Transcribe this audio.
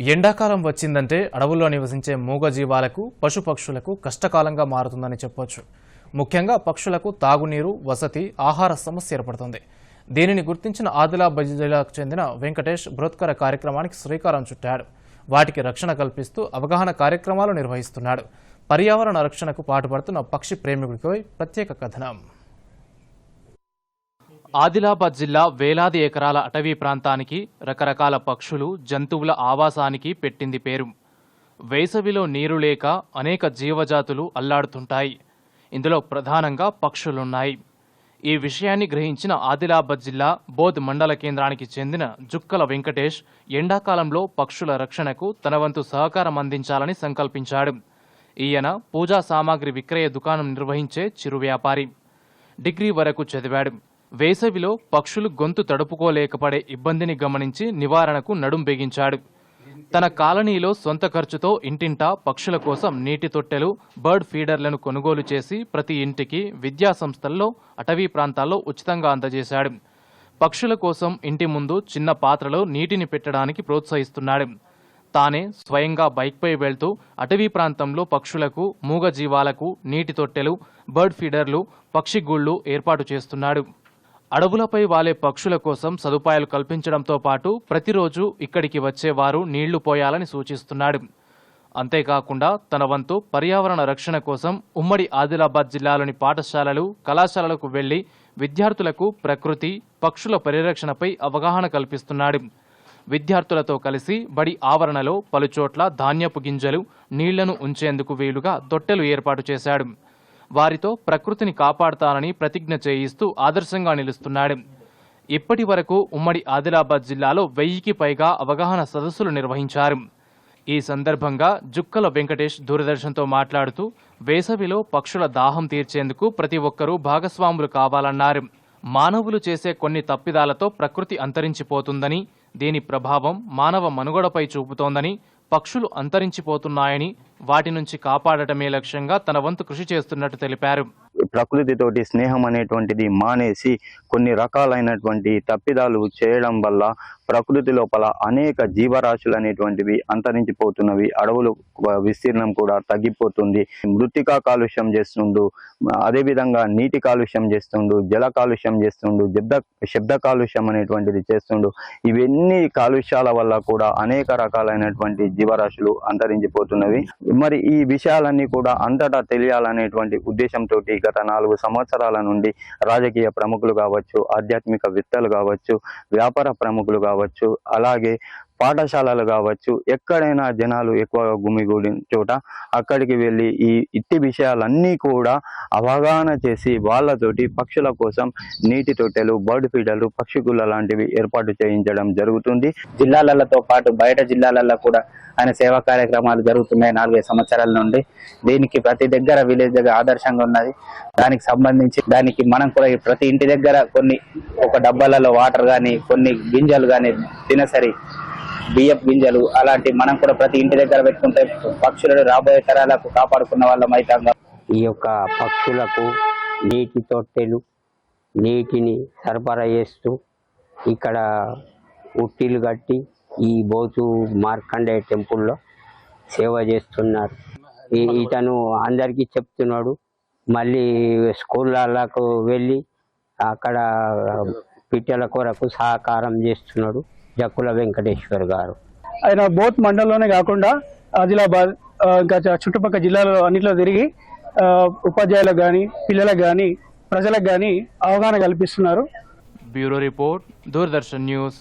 ఎండాకాలం వచ్చిందంటే అడవుల్లో నివసించే మూగజీవాలకు పశుపక్షులకు కష్టకాలంగా మారుతుందని చెప్పొచ్చు. ముఖ్యంగా పక్షులకు తాగునీరు వసతి ఆహార సమస్య ఏర్పడుతుంది. దీనిని గుర్తించిన ఆదిలాబాద్ జిల్లాకు చెందిన వెంకటేష్ బృత్కర కార్యక్రమానికి శ్రీకారం చుట్టాడు. వాటికి రక్షణ కల్పిస్తూ అవగాహన కార్యక్రమాలు నిర్వహిస్తున్నాడు. పర్యావరణ రక్షణకు పాటుపడుతున్న పక్షి ప్రేమికుడిపై ప్రత్యేక కథనం. ఆదిలాబాద్ జిల్లా వేలాది ఎకరాల అటవీ ప్రాంతానికి రకరకాల పక్షులు జంతువుల ఆవాసానికి పెట్టింది పేరు. వేసవిలో నీరు లేక అనేక జీవజాతులు అల్లాడుతుంటాయి. ఇందులో ప్రధానంగా పక్షులున్నాయి. ఈ విషయాన్ని గ్రహించిన ఆదిలాబాద్ జిల్లా బోధ్ మండల కేంద్రానికి చెందిన జుక్కల వెంకటేష్ ఎండాకాలంలో పక్షుల రక్షణకు తన వంతు సహకారం అందించాలని సంకల్పించాడు. ఈయన పూజా సామాగ్రి విక్రయ దుకాణం నిర్వహించే చిరు వ్యాపారి. డిగ్రీ వరకు చదివాడు. వేసవిలో పక్షులు గొంతు తడుపుకోలేకపడే ఇబ్బందిని గమనించి నివారణకు నడుం బిగించాడు. తన కాలనీలో సొంత ఖర్చుతో ఇంటింటా పక్షుల కోసం నీటి తొట్టెలు బర్డ్ ఫీడర్లను కొనుగోలు చేసి ప్రతి ఇంటికి విద్యా సంస్థల్లో అటవీ ప్రాంతాల్లో ఉచితంగా అందజేశాడు. పక్షుల కోసం ఇంటి ముందు చిన్న పాత్రలో నీటిని పెట్టడానికి ప్రోత్సహిస్తున్నాడు. తానే స్వయంగా బైక్పై వెళ్తూ అటవీ ప్రాంతంలో పక్షులకు మూగజీవాలకు నీటి తొట్టెలు బర్డ్ ఫీడర్లు పక్షిగూళ్ళు ఏర్పాటు చేస్తున్నాడు. అడవులపై వాలే పక్షుల కోసం సదుపాయాలు కల్పించడంతో పాటు ప్రతిరోజు ఇక్కడికి వచ్చేవారు నీళ్ళు పోయాలని సూచిస్తున్నాడు. అంతేకాకుండా తన వంతు పర్యావరణ రక్షణ కోసం ఉమ్మడి ఆదిలాబాద్ జిల్లాలోని పాఠశాలలు కళాశాలలకు వెళ్ళి విద్యార్థులకు ప్రకృతి పక్షుల పరిరక్షణపై అవగాహన కల్పిస్తున్నాడు. విద్యార్థులతో కలిసి బడి ఆవరణలో పలుచోట్ల ధాన్యపు గింజలు నీళ్ళను ఉంచేందుకు వీలుగా దొట్టెలు ఏర్పాటు చేశాడు. వారితో ప్రకృతిని కాపాడతానని ప్రతిజ్ఞ చేయిస్తూ ఆదర్శంగా నిలుస్తున్నాడు. ఇప్పటి వరకు ఉమ్మడి ఆదిలాబాద్ జిల్లాలో వెయ్యికి పైగా అవగాహన సదస్సులు నిర్వహించారు. ఈ సందర్భంగా జుక్కల వెంకటేష్ దూరదర్శన్తో మాట్లాడుతూ వేసవిలో పక్షుల దాహం తీర్చేందుకు ప్రతి ఒక్కరూ భాగస్వాములు కావాలన్నారు. మానవులు చేసే కొన్ని తప్పిదాలతో ప్రకృతి అంతరించిపోతుందని దీని ప్రభావం మానవ మనుగడపై చూపుతోందని పక్షులు అంతరించిపోతున్నాయని వాటి నుంచి కాపాడటమే లక్ష్యంగా తన వంతు కృషి చేస్తున్నట్టు తెలిపారు. ప్రకృతితోటి స్నేహం అనేటువంటిది మానేసి కొన్ని రకాలైనటువంటి తప్పిదాలు చేయడం వల్ల ప్రకృతి లోపల అనేక జీవరాశులు అనేటువంటివి అంతరించిపోతున్నవి. అడవులు విస్తీర్ణం కూడా తగ్గిపోతుంది. మృతికా కాలుష్యం చేస్తుండు. అదేవిధంగా నీటి కాలుష్యం చేస్తుండు. జల కాలుష్యం చేస్తుండు. శబ్ద శబ్ద కాలుష్యం అనేటువంటిది చేస్తుండు. ఇవన్నీ కాలుష్యాల వల్ల కూడా అనేక రకాలైనటువంటి జీవరాశులు అంతరించిపోతున్నవి. మరి ఈ విషయాలన్నీ కూడా అంతటా తెలియాలనేటువంటి ఉద్దేశంతో గత నాలుగు సంవత్సరాల నుండి రాజకీయ ప్రముఖులు కావచ్చు ఆధ్యాత్మిక విత్తలు కావచ్చు వ్యాపార ప్రముఖులు కావచ్చు అలాగే పాఠశాలలు కావచ్చు ఎక్కడైనా జనాలు ఎక్కువగా గుమిగూడిన చోట అక్కడికి వెళ్ళి ఈ ఇట్టి విషయాలన్నీ కూడా అవగాహన చేసి వాళ్ళతోటి పక్షుల కోసం నీటి తొట్టెలు బర్డ్ ఫీడర్లు పక్షిగుళ్ళ లాంటివి ఏర్పాటు చేయించడం జరుగుతుంది. జిల్లాలతో పాటు బయట జిల్లాలలో కూడా ఆయన సేవా కార్యక్రమాలు జరుగుతున్నాయి నాలుగైదు సంవత్సరాల నుండి. దీనికి ప్రతి దగ్గర విలేజ్ దగ్గర ఆదర్శంగా ఉన్నది. దానికి సంబంధించి దానికి మనం కూడా ప్రతి ఇంటి దగ్గర కొన్ని ఒక డబ్బాలలో వాటర్ కానీ కొన్ని గింజలు కానీ దినసరి బియ్యపు గింజలు అలాంటి మనం కూడా ప్రతి ఇంటి దగ్గర పెట్టుకుంటే పక్షులను రాబోయే తరాలకు కాపాడుకున్న వాళ్ళం అవుతాం ఈ యొక్క పక్షులకు నీటి తొట్టెలు నీటిని సరఫరా చేస్తూ ఇక్కడ ఉట్టిలు కట్టి ఈ బోతు మార్కండే టెంపుల్లో సేవ చేస్తున్నారు. ఇతను అందరికీ చెప్తున్నాడు మళ్ళీ స్కూళ్ళకు వెళ్ళి అక్కడ పిట్టల కొరకు సహకారం చేస్తున్నాడు. జక్కుల వెంకటేశ్వర్ గారు. ఆయన బోత్ మండలంలోనే కాకుండా ఆదిలాబాద్ ఇంకా చుట్టుపక్కల జిల్లాలో అన్నిట్లో తిరిగి ఉపాధ్యాయులకు కానీ పిల్లలకు కానీ ప్రజలకు కానీ అవగాహన కల్పిస్తున్నారు. Bureau report Doordarshan news.